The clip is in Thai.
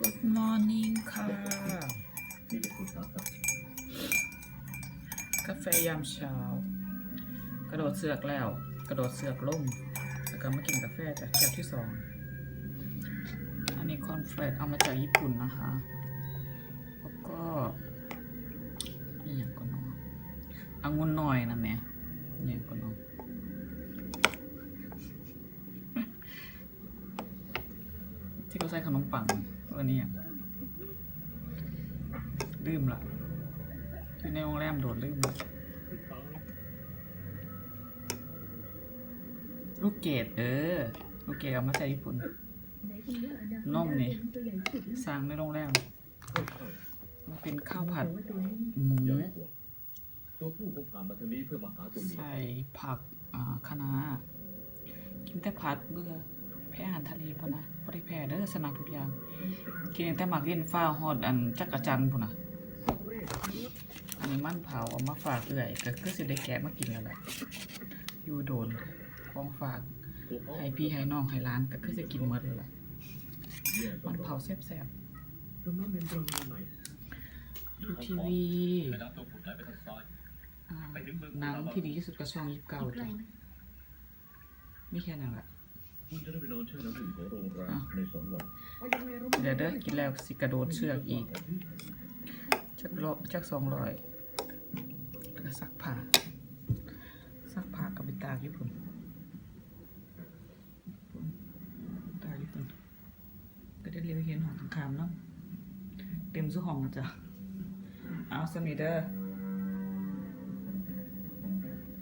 Good morning ค่ะ กาแฟยามเช้า กระโดดเสือกแล้ว กระโดดเสือกล่มแล้วก็มากินกาแฟจากแก้วที่สอง อันนี้คอนเฟรชเอามาจากญี่ปุ่นนะคะ แล้วก็นี่อย่างก่อนเนาะองุ่นหน่อยนะแม่นี่ย่างก่อนเนาะที่เขาใส่ขนมปัง ตัวนี้ลืมละอยู่ในโรงแรมโดดลืมละลูกเกดเออ ลูกเกดเอามาจากญี่ปุ่นนมนี่สั่งในโรงแรมมันเป็นข้าวผัดหมูตัวผู้คงผ่านมาทางนี้เพื่อมาหาตัวเมียใส่ผักอ่าคะน้ากินแต่ผัดเบื่อ พ้อาหารทะเลพอนะบ่ได้แพ้เด้อสนักทุกอย่าง กินแต่หมักเล่นฟ้าฮอดอันจักรจันทร์พุ่นน่ะอันนี้มันเผาเอามาฝากเอื่อยก็คือสิได้แกะมากินแล้วแหละอยู่โดนของฝากตัวพ่อให้พี่ให้น้องให้ร้านก็คือจะกินหมดแล้วแหละเนี่ยมันเผาแซ่บตรงนั้นเป็นตรงไหนๆดูทีวีไปรับตัวผุดไหลไปทางซ้ายอ่าหนังที่ดีที่สุดก็ช่องยิบเก่าจ้ะมีแค่นั้นแหละ เดี๋ยวเด้อกินแล้วสิกระโดดเชือกอีก จักรอบจักสองร้อยแล้วก็ซักผ้าซักผ้ากับไปตากญี่ปุ่นตากญี่ปุ่นก็ได้เรียกเห็นห้องข้างๆเนาะเต็มสุห้องจ้ะเอาสมิเด้อ